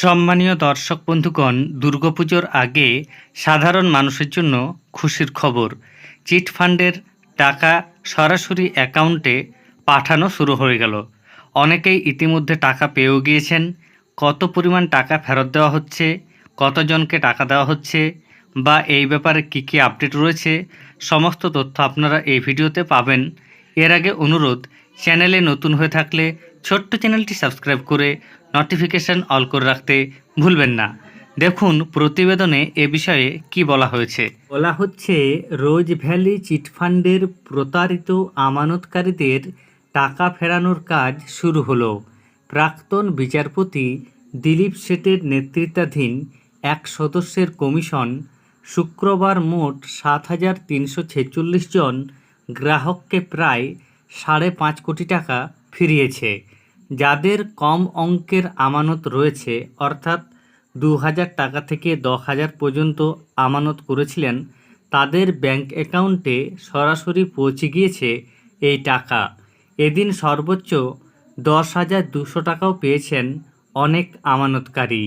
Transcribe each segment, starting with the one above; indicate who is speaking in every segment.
Speaker 1: সম্মানীয় দর্শক বন্ধুগণ, দুর্গাপুজোর আগে সাধারণ মানুষের জন্য খুশির খবর। চিট ফান্ডের টাকা সরাসরি অ্যাকাউন্টে পাঠানো শুরু হয়ে গেল। অনেকেই ইতিমধ্যে টাকা পেয়েও গিয়েছেন। কত পরিমাণ টাকা ফেরত দেওয়া হচ্ছে? কতজনকে টাকা দেওয়া হচ্ছে? বা এই ব্যাপারে কী কী আপডেট রয়েছে? সমস্ত তথ্য আপনারা এই ভিডিওতে পাবেন। এর আগে অনুরোধ চ্যানেলে নতুন হয়ে থাকলে ছোট্ট চ্যানেলটি সাবস্ক্রাইব করে নোটিফিকেশন অল করে রাখতে ভুলবেন না। দেখুন প্রতিবেদনে এ বিষয়ে কি বলা হয়েছে। বলা হচ্ছে, রোজ ভ্যালি চিটফান্ডের প্রতারিত আমানতকারীদের টাকা ফেরানোর কাজ শুরু হলো। প্রাক্তন বিচারপতি দিলীপ শেঠের নেতৃত্বাধীন এক সদস্যের কমিশন শুক্রবার মোট সাত হাজার তিনশো ছেচল্লিশ জন গ্রাহককে প্রায় সাড়ে পাঁচ কোটি টাকা ফিরিয়েছে। যাদের কম অঙ্কের আমানত রয়েছে, অর্থাৎ দু হাজার টাকা থেকে দশ হাজার পর্যন্ত আমানত করেছিলেন, তাদের ব্যাংক অ্যাকাউন্টে সরাসরি পৌঁছে গিয়েছে এই টাকা। এদিন সর্বোচ্চ দশ হাজার দুশো টাকাও পেয়েছেন অনেক আমানতকারী।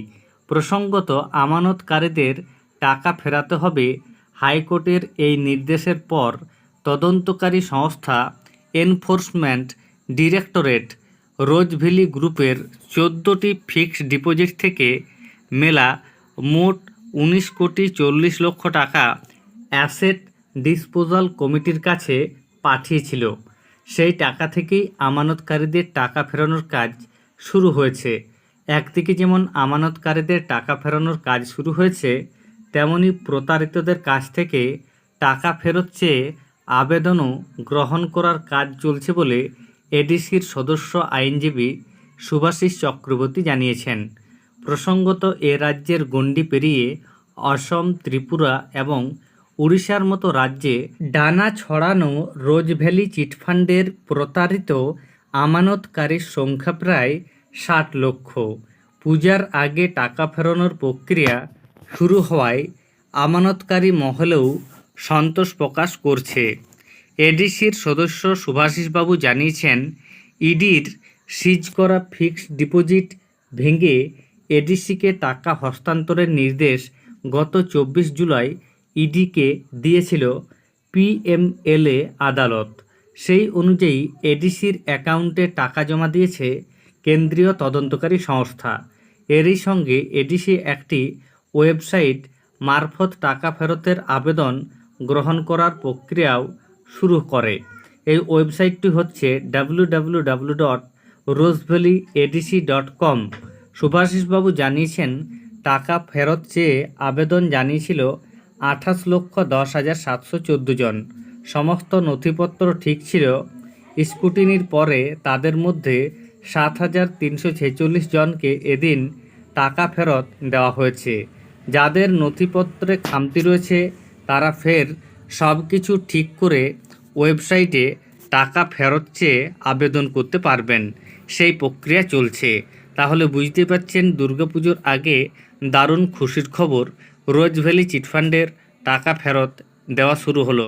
Speaker 1: প্রসঙ্গত, আমানতকারীদের টাকা ফেরাতে হবে হাইকোর্টের এই নির্দেশের পর তদন্তকারী সংস্থা এনফোর্সমেন্ট ডিরেক্টরেট রোজভ্যালি গ্রুপের চোদ্দোটি ফিক্সড ডিপোজিট থেকে মেলা মোট উনিশ কোটি চল্লিশ লক্ষ টাকা অ্যাসেট ডিসপোজাল কমিটির কাছে পাঠিয়েছিল। সেই টাকা থেকেই আমানতকারীদের টাকা ফেরানোর কাজ শুরু হয়েছে। একদিকে যেমন আমানতকারীদের টাকা ফেরানোর কাজ শুরু হয়েছে, তেমনি প্রতারিতদের কাছ থেকে টাকা ফেরত চেয়ে আবেদনও গ্রহণ করার কাজ চলছে বলে এডিসির সদস্য আইনজীবী সুভাষিস চক্রবর্তী জানিয়েছেন। প্রসঙ্গত, এ রাজ্যের গণ্ডি পেরিয়ে অসম, ত্রিপুরা এবং উড়িষ্যার মতো রাজ্যে ডানা ছড়ানো রোজভ্যালি চিটফান্ডের প্রতারিত আমানতকারীর সংখ্যা প্রায় ষাট লক্ষ। পূজার আগে টাকা ফেরানোর প্রক্রিয়া শুরু হওয়ায় আমানতকারী মহলেও সন্তোষ প্রকাশ করছে। এডিসির সদস্য সুভাষিসবাবু জানিয়েছেন, ইডির সিজ করা ফিক্সড ডিপোজিট ভেঙে এডিসিকে টাকা হস্তান্তরের নির্দেশ গত চব্বিশ জুলাই ইডিকে দিয়েছিল পিএমএলএ আদালত। সেই অনুযায়ী এডিসির অ্যাকাউন্টে টাকা জমা দিয়েছে কেন্দ্রীয় তদন্তকারী সংস্থা। এরই সঙ্গে এডিসি একটি ওয়েবসাইট মারফত টাকা ফেরতের আবেদন গ্রহণ করার প্রক্রিয়াও শুরু করে। এই ওয়েবসাইটটি হচ্ছে W W W dot Rosevalley ADC dot com সুভাষিসবাবু জানিয়েছেন, টাকা ফেরত চেয়ে আবেদন জানিয়েছিল আঠাশ লক্ষ দশ হাজার সাতশো চোদ্দ জন। সমস্ত নথিপত্র ঠিক ছিল। স্কুটিনির পরে তাদের মধ্যে সাত হাজার তিনশো ছেচল্লিশ জনকে এদিন টাকা ফেরত দেওয়া হয়েছে। যাদের নথিপত্রে খামতি রয়েছে তারা ফের সব কিছু ঠিক করে ওয়েবসাইটে টাকা ফেরত চেয়ে আবেদন করতে পারবেন। সেই প্রক্রিয়া চলছে। তাহলে বুঝতে পারছেন দুর্গাপুজোর আগে দারুণ খুশির খবর। রোজ ভ্যালি চিটফান্ডের টাকা ফেরত দেওয়া শুরু হলো।